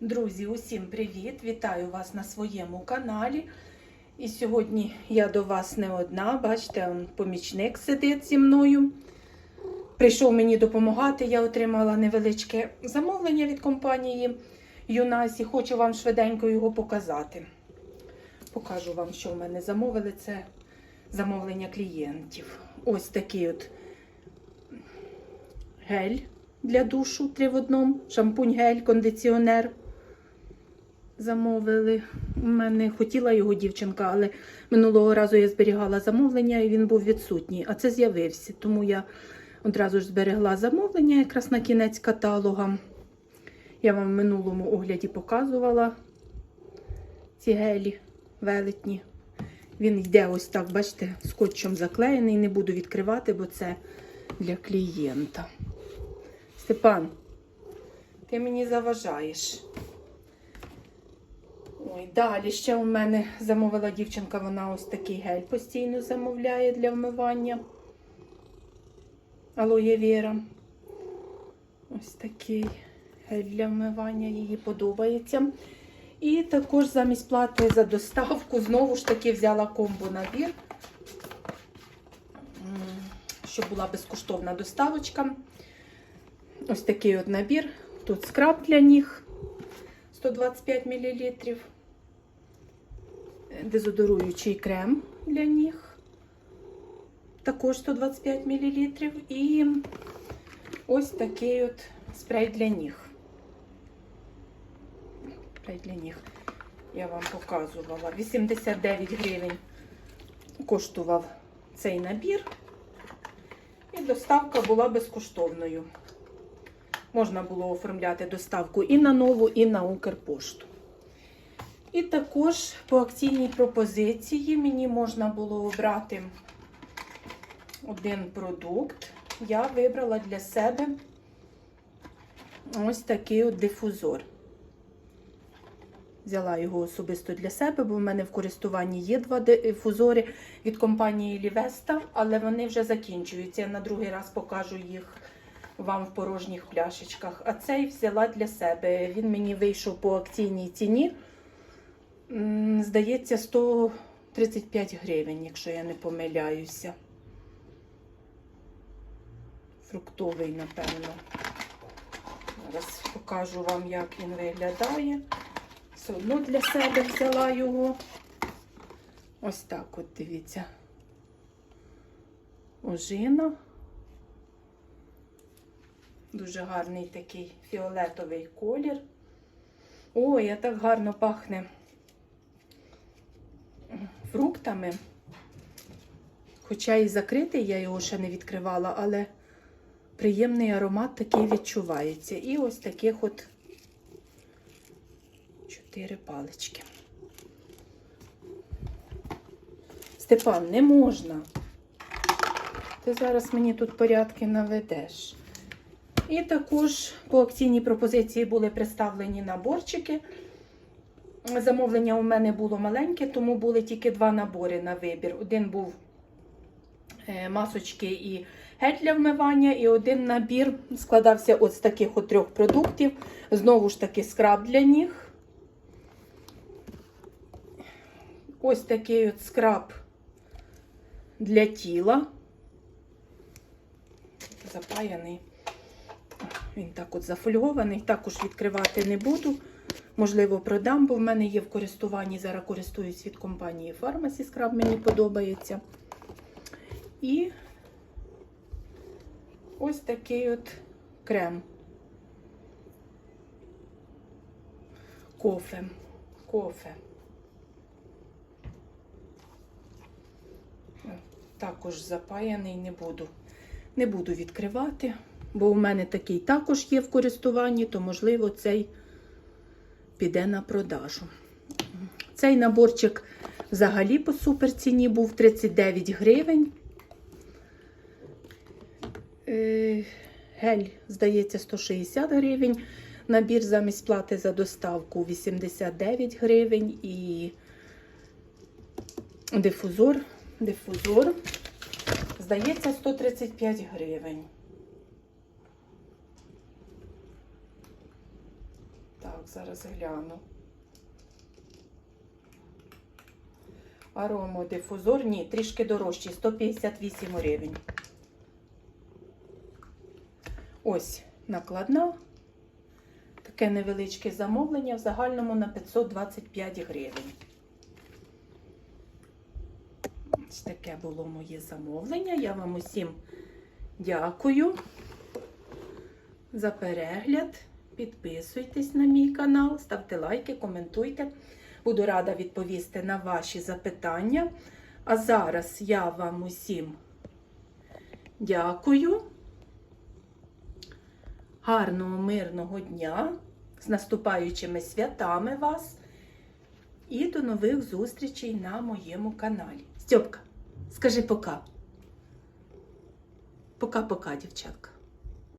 Друзі, усім привіт! Вітаю вас на своєму каналі. І сьогодні я до вас не одна. Бачите, помічник сидить зі мною. Прийшов мені допомагати. Я отримала невеличке замовлення від компанії Юнасі. Хочу вам швиденько його показати. Покажу вам, що в мене замовили. Це замовлення клієнтів. Ось такий от гель для душу три в одному, шампунь, гель, кондиціонер. Замовили. У мене хотіла його дівчинка, але минулого разу я зберігала замовлення і він був відсутній. А це з'явився. Тому я одразу ж зберегла замовлення якраз на кінець каталога. Я вам в минулому огляді показувала ці гелі велетні. Він йде ось так, бачите, скотчем заклеєний. Не буду відкривати, бо це для клієнта. Степан, ти мені заважаєш. Ой, далі ще у мене замовила дівчинка, вона ось такий гель постійно замовляє для вмивання. Алоє Віра. Ось такий гель для вмивання, їй подобається. І також замість плати за доставку знову ж таки взяла комбо набір, щоб була безкоштовна доставочка. Ось такий от набір. Тут скраб для ніг 125 мл. Дезодоруючий крем для ніг. Також 125 мл. І ось такий от спрей для ніг. Спрей для ніг. Я вам показувала. 89 гривень коштував цей набір. І доставка була безкоштовною. Можна було оформляти доставку і на нову, і на Укрпошту. І також по акційній пропозиції мені можна було обрати один продукт. Я вибрала для себе ось такий от дифузор. Взяла його особисто для себе, бо в мене в користуванні є два дифузори від компанії Лівеста, але вони вже закінчуються. Я на другий раз покажу їх вам в порожніх пляшечках. А цей взяла для себе. Він мені вийшов по акційній ціні. Здається, 135 гривень, якщо я не помиляюся. Фруктовий, напевно. Зараз покажу вам, як він виглядає. Все одно для себе взяла його. Ось так от дивіться. Ожина. Дуже гарний такий фіолетовий колір. Ой, а так гарно пахне фруктами. Хоча і закритий, я його ще не відкривала, але приємний аромат такий відчувається. І ось таких от чотири палички. Степан, не можна. Ти зараз мені тут порядки наведеш. І також по акційній пропозиції були представлені наборчики. Замовлення у мене було маленьке, тому були тільки два набори на вибір. Один був е, масочки і гель для вмивання, і один набір складався от з таких от трьох продуктів. Знову ж таки, скраб для ніг. Ось такий от скраб для тіла. Запаяний. Він так от зафольгований, також відкривати не буду. Можливо, продам, бо в мене є в користуванні. Зараз користуюсь від компанії Pharmacy Scrub, мені подобається. І ось такий от крем. Кофе. Кофе. Також запаяний, не буду. Не буду відкривати, бо у мене такий також є в користуванні, то, можливо, цей піде на продажу. Цей наборчик взагалі по суперціні був 39 гривень. Е, Гель, здається, 160 гривень. Набір замість плати за доставку 89 гривень і дифузор. Дифузор, здається, 135 гривень. Так, Так, зараз гляну. Аромодифузор, ні, трішки дорожчий, 158 гривень. Ось накладна. Таке невеличке замовлення в загальному на 525 гривень. Ось таке було моє замовлення. Я вам усім дякую за перегляд. Підписуйтесь на мій канал, ставте лайки, коментуйте. Буду рада відповісти на ваші запитання. А зараз я вам усім дякую. Гарного, мирного дня, з наступаючими святами вас і до нових зустрічей на моєму каналі. Стьопка, скажи пока. Пока-пока, дівчатка.